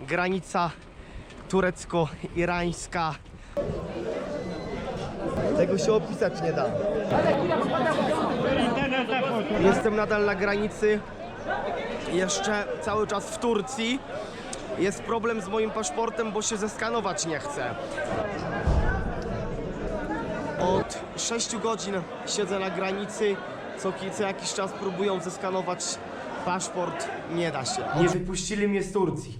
granica turecko-irańska. Tego się opisać nie da. Jestem nadal na granicy. Jeszcze cały czas w Turcji. Jest problem z moim paszportem, bo się zeskanować nie chce. Od 6 godzin siedzę na granicy. Co, co jakiś czas próbują zeskanować paszport. Nie da się. Nie wypuścili mnie z Turcji.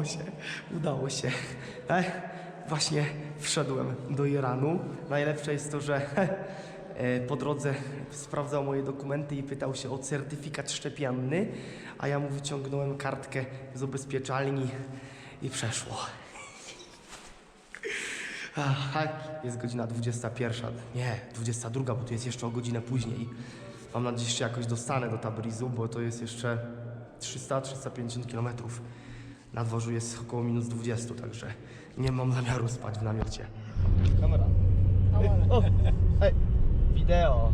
Udało się, udało się. E, właśnie wszedłem do Iranu. Najlepsze jest to, że e, po drodze sprawdzał moje dokumenty i pytał się o certyfikat szczepienny, a ja mu wyciągnąłem kartkę z ubezpieczalni i przeszło. Aha, jest godzina 21. Nie, 22, bo tu jest jeszcze o godzinę później. Mam nadzieję, że jakoś dostanę do Tabrizu, bo to jest jeszcze 300-350 kilometrów. Na dworzu jest około minus 20, także nie mam zamiaru spać w namiocie. Kamera. O, ej, wideo.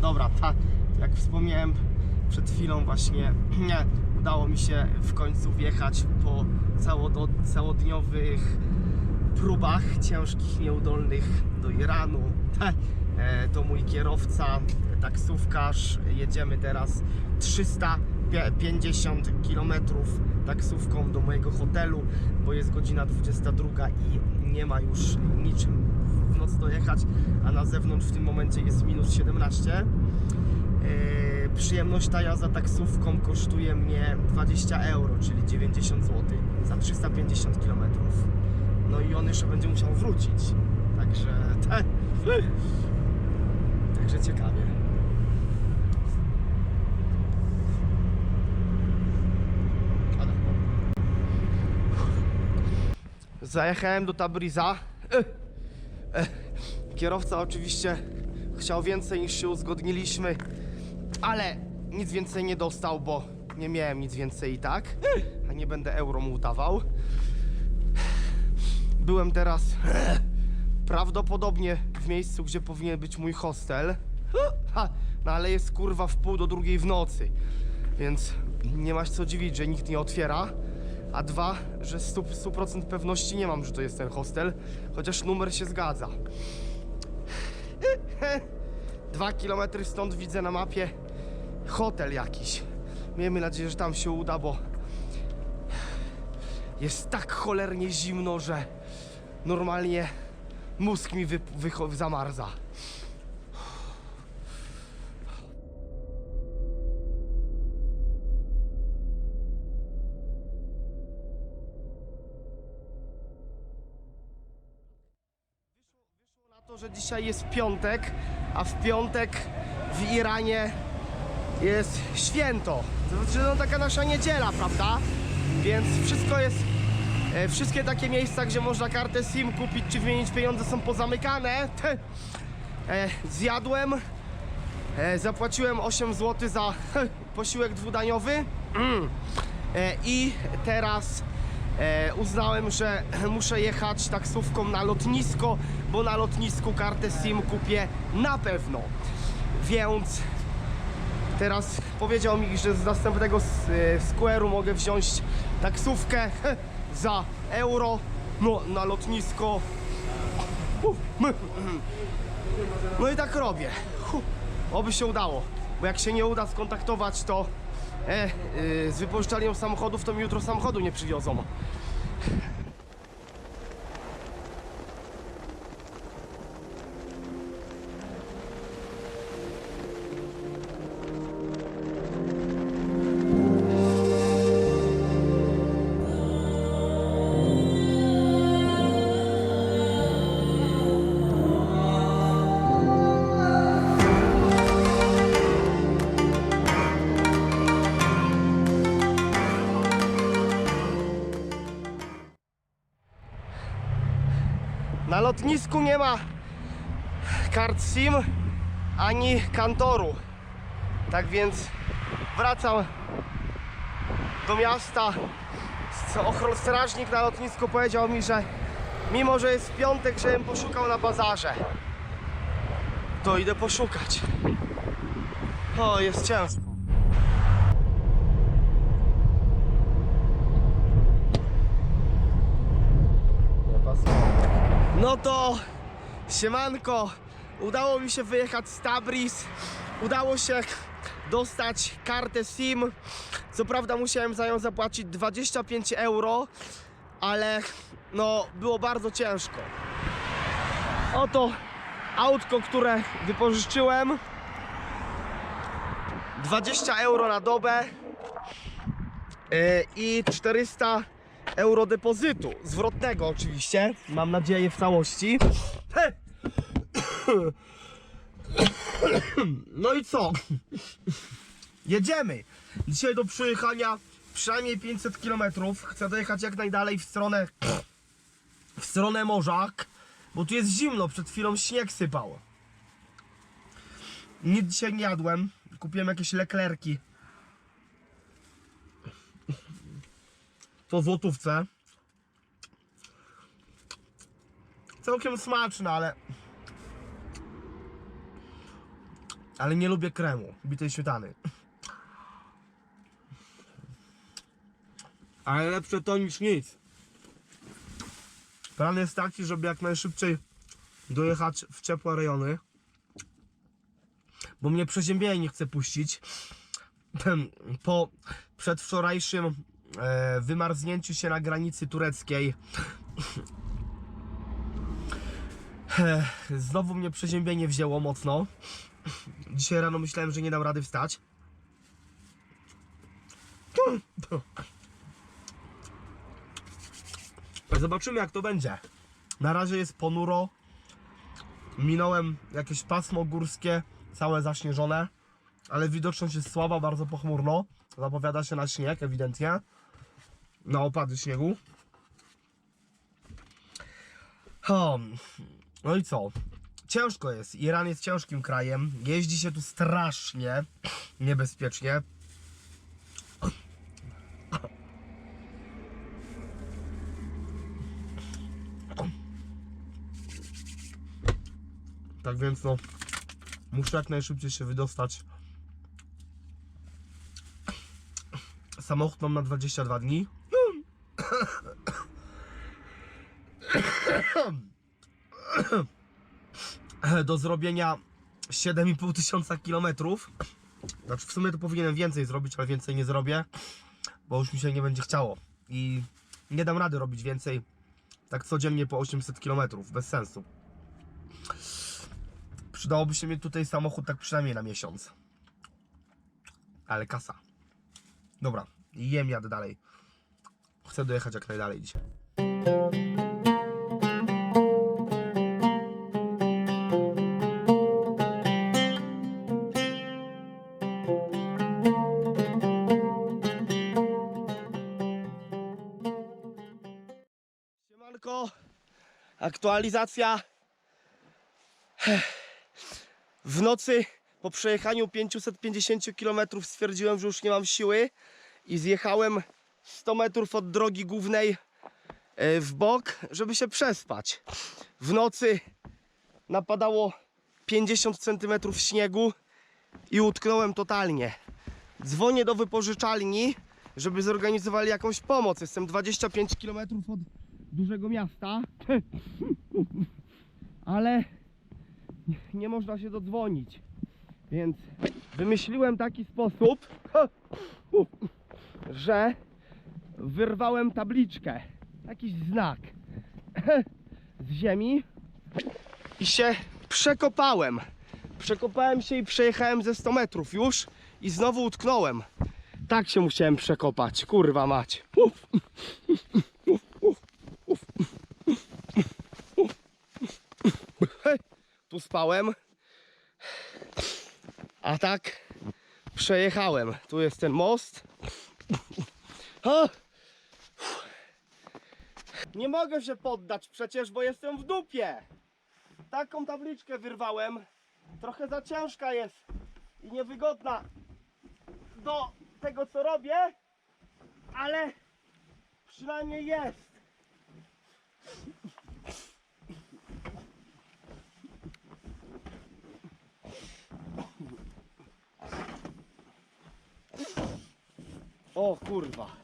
Dobra, tak, jak wspomniałem przed chwilą właśnie, nie, udało mi się w końcu wjechać po całodo, całodniowych próbach ciężkich, nieudolnych do Iranu. E, To mój kierowca, taksówkarz. Jedziemy teraz 350 km taksówką do mojego hotelu, bo jest godzina 22 i nie ma już niczym w noc dojechać, a na zewnątrz w tym momencie jest minus 17. E, Przyjemność ta jazda taksówką kosztuje mnie 20 euro, czyli 90 zł za 350 km. No i on jeszcze będzie musiał wrócić. Także. Te, także ciekawie. Zajechałem do Tabriza. E, e, Kierowca oczywiście chciał więcej niż się uzgodniliśmy, ale nic więcej nie dostał, bo nie miałem nic więcej i tak. A nie będę euro mu dawał. Byłem teraz prawdopodobnie w miejscu, gdzie powinien być mój hostel. Ha, no ale jest kurwa w pół do drugiej w nocy. Więc nie masz co dziwić, że nikt nie otwiera. A dwa, że 100%, 100% pewności nie mam, że to jest ten hostel, chociaż numer się zgadza. Dwa kilometry stąd widzę na mapie hotel jakiś. Miejmy nadzieję, że tam się uda, bo jest tak cholernie zimno, że normalnie mózg mi wy, zamarza. Dzisiaj jest piątek, a w piątek w Iranie jest święto. To znaczy, no taka nasza niedziela, prawda? Więc wszystko jest. E, wszystkie takie miejsca, gdzie można kartę SIM kupić czy wymienić pieniądze są pozamykane. E, zjadłem. E, zapłaciłem 8 zł za posiłek dwudaniowy. Mm. E, I teraz e, uznałem, że muszę jechać taksówką na lotnisko, bo na lotnisku kartę SIM kupię na pewno. Więc teraz powiedział mi, że z następnego s- e, square'u mogę wziąć taksówkę za euro no, na lotnisko. No i tak robię. Oby się udało, bo jak się nie uda skontaktować, to e, y, z wypożyczalnią samochodów, to mi jutro samochodu nie przywiozą. Lotnisku nie ma kart SIM ani kantoru. Tak więc wracam do miasta. Ochron- Strażnik na lotnisku powiedział mi, że mimo, że jest piątek, żebym poszukał na bazarze. To idę poszukać. O, jest ciężko. No to siemanko, udało mi się wyjechać z Tabriz, udało się dostać kartę SIM. Co prawda musiałem za nią zapłacić 25 euro, ale no było bardzo ciężko. Oto autko, które wypożyczyłem. 20 euro na dobę yy, i 400 euro depozytu. Zwrotnego oczywiście. Mam nadzieję w całości. No i co? Jedziemy. Dzisiaj do przejechania przynajmniej 500 km. Chcę dojechać jak najdalej w stronę w stronę morza, bo tu jest zimno. Przed chwilą śnieg sypał. Nic dzisiaj nie jadłem. Kupiłem jakieś leklerki. W złotówce. Całkiem smaczne, ale... Ale nie lubię kremu, bitej śmietany. Ale lepsze to niż nic. Plan jest taki, żeby jak najszybciej dojechać w ciepłe rejony. Bo mnie przeziębienie nie chce puścić. Po przedwczorajszym wymarznięciu się na granicy tureckiej e, znowu mnie przeziębienie wzięło mocno. Dzisiaj rano myślałem, że nie dam rady wstać. Zobaczymy jak to będzie. Na razie jest ponuro. Minąłem jakieś pasmo górskie, całe zaśnieżone, ale widoczność jest słaba, bardzo pochmurno. Zapowiada się na śnieg ewidentnie. Na opady śniegu. Hmm. No i co? Ciężko jest. Iran jest ciężkim krajem. Jeździ się tu strasznie niebezpiecznie. Tak więc no, muszę jak najszybciej się wydostać. Samochód mam na 22 dni. Do zrobienia 7,5 tysiąca kilometrów. Znaczy w sumie to powinienem więcej zrobić, ale więcej nie zrobię, bo już mi się nie będzie chciało. I nie dam rady robić więcej tak codziennie po 800 kilometrów, bez sensu. Przydałoby się mieć tutaj samochód tak przynajmniej na miesiąc. Ale kasa. Dobra, jem, jadę dalej. Chcę dojechać jak najdalej dzisiaj. Siemanko, aktualizacja w nocy po przejechaniu 550 km stwierdziłem, że już nie mam siły i zjechałem 100 metrów od drogi głównej e, w bok, żeby się przespać. W nocy napadało 50 cm śniegu i utknąłem totalnie. Dzwonię do wypożyczalni, żeby zorganizowali jakąś pomoc. Jestem 25 km od dużego miasta, ale nie można się dodzwonić. Więc wymyśliłem taki sposób, że wyrwałem tabliczkę, jakiś znak z ziemi i się przekopałem. Przekopałem się i przejechałem ze 100 metrów już i znowu utknąłem. Tak się musiałem przekopać, kurwa mać. Uf. Tu spałem. A tak przejechałem. Tu jest ten most. O! Nie mogę się poddać przecież, bo jestem w dupie. Taką tabliczkę wyrwałem. Trochę za ciężka jest i niewygodna do tego co robię. ale przynajmniej jest. O kurwa.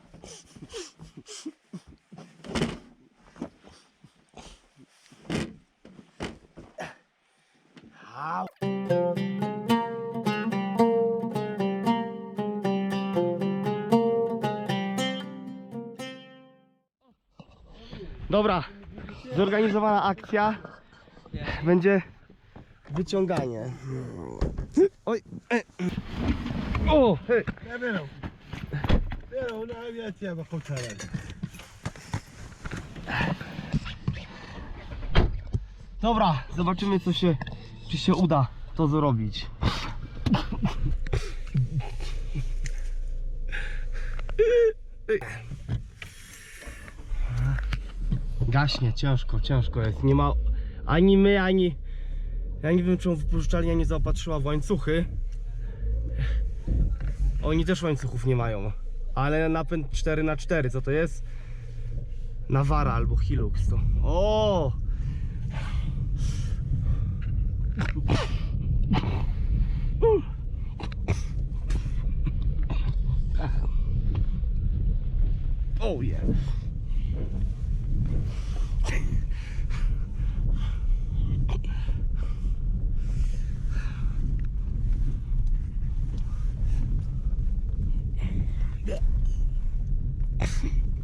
Dobra, zorganizowana akcja. Będzie wyciąganie. Oj. e. O! hej. Ja biorę. Biorę na awiację, bo poczekaj. Dobra, zobaczymy co się, czy się uda to zrobić. Gaśnie, ciężko, ciężko jest. Nie ma ani my, ani. Ja nie wiem, czemu wypożyczalnia nie zaopatrzyła w łańcuchy. Oni też łańcuchów nie mają. Ale napęd 4x4, co to jest? Nawara albo Hilux to. O! Oh yeah.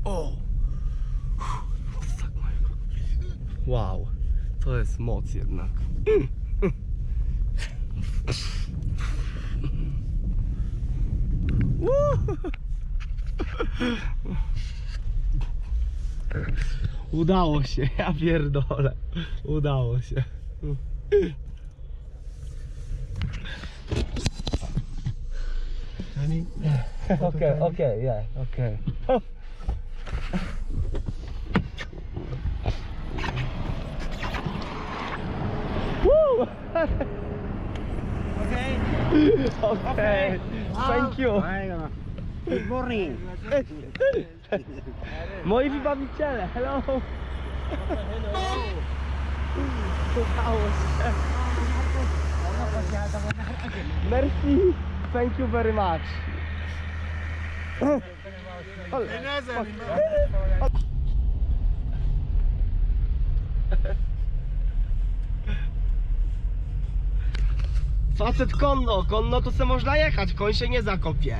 O! Wow, to jest moc jednak. Udało się, ja pierdolę. Udało się. Okej, okej, okej. Okay. Thank you. Good morning. Moi wybawiciele, hello. Udało się. Merci. Thank you very much. Facet konno, konno to se można jechać, koń się nie zakopie.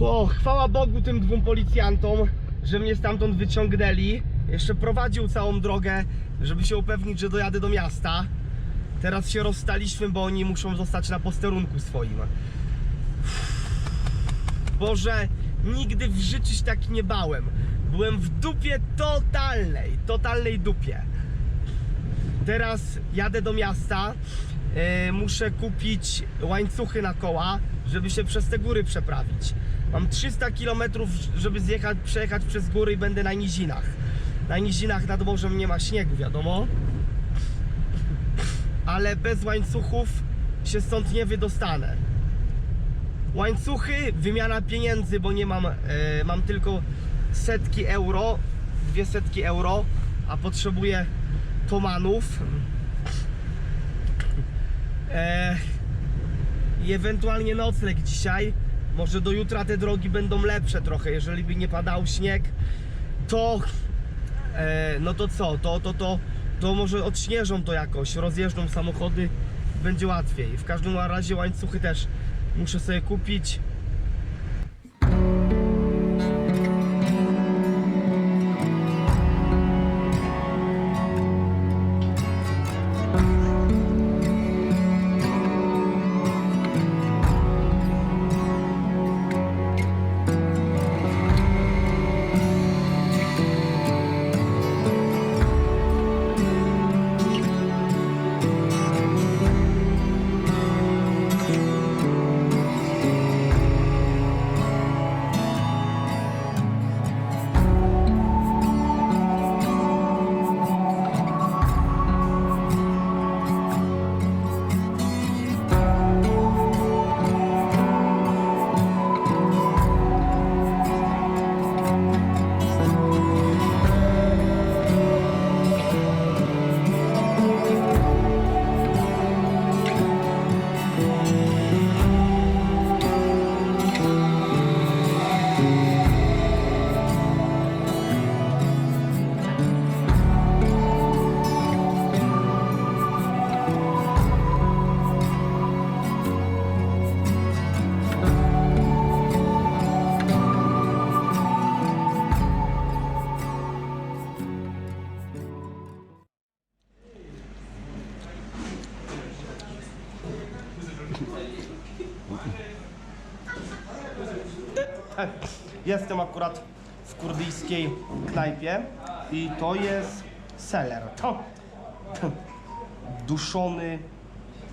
O, chwała Bogu tym dwóm policjantom, że mnie stamtąd wyciągnęli. Jeszcze prowadził całą drogę, żeby się upewnić, że dojadę do miasta. Teraz się rozstaliśmy, bo oni muszą zostać na posterunku swoim. Boże, nigdy w życiu się tak nie bałem. Byłem w dupie totalnej, totalnej dupie. Teraz jadę do miasta. e, muszę kupić łańcuchy na koła, żeby się przez te góry przeprawić. Mam 300 km, żeby zjechać, przejechać przez góry i będę na nizinach. Na nizinach nad morzem nie ma śniegu, wiadomo. Ale bez łańcuchów się stąd nie wydostanę. Łańcuchy, wymiana pieniędzy, bo nie mam, e, mam tylko setki euro, dwie setki euro, a potrzebuję tomanów. E, I ewentualnie nocleg dzisiaj. Może do jutra te drogi będą lepsze trochę, jeżeli by nie padał śnieg, to e, no to co, to, to, to, to może odśnieżą to jakoś, rozjeżdżą samochody, będzie łatwiej. W każdym razie łańcuchy też muszę sobie kupić. Jestem akurat w kurdyjskiej knajpie i to jest seler. To duszony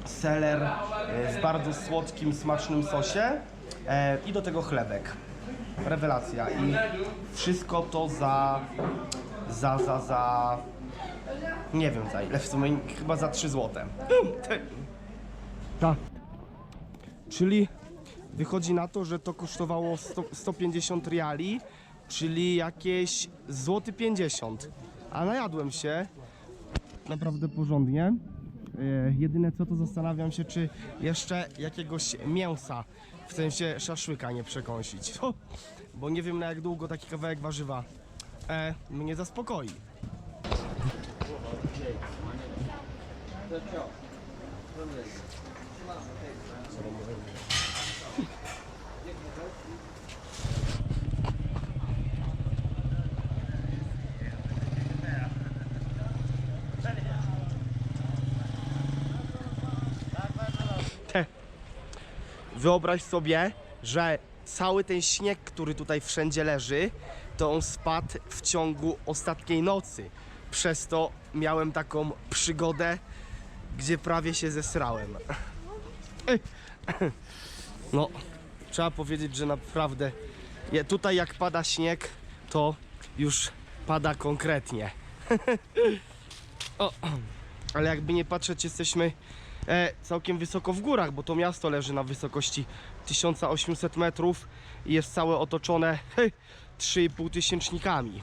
seler e, w bardzo słodkim, smacznym sosie e, i do tego chlebek. Rewelacja. I wszystko to za, za, za, za, nie wiem za ile, w sumie chyba za 3 złote. Tak. Czyli wychodzi na to, że to kosztowało 100, 150 riali, czyli jakieś złoty 50. A najadłem się naprawdę porządnie. E, jedyne co to zastanawiam się, czy jeszcze jakiegoś mięsa, w sensie szaszłyka nie przekąsić. Bo nie wiem na jak długo taki kawałek warzywa e, mnie zaspokoi. Te. Wyobraź sobie, że cały ten śnieg, który tutaj wszędzie leży, to on spadł w ciągu ostatniej nocy. Przez to miałem taką przygodę, gdzie prawie się zesrałem. No, trzeba powiedzieć, że naprawdę tutaj jak pada śnieg, to już pada konkretnie. o, ale jakby nie patrzeć, jesteśmy e, całkiem wysoko w górach, bo to miasto leży na wysokości 1800 metrów i jest całe otoczone hej, 3,5 tysięcznikami.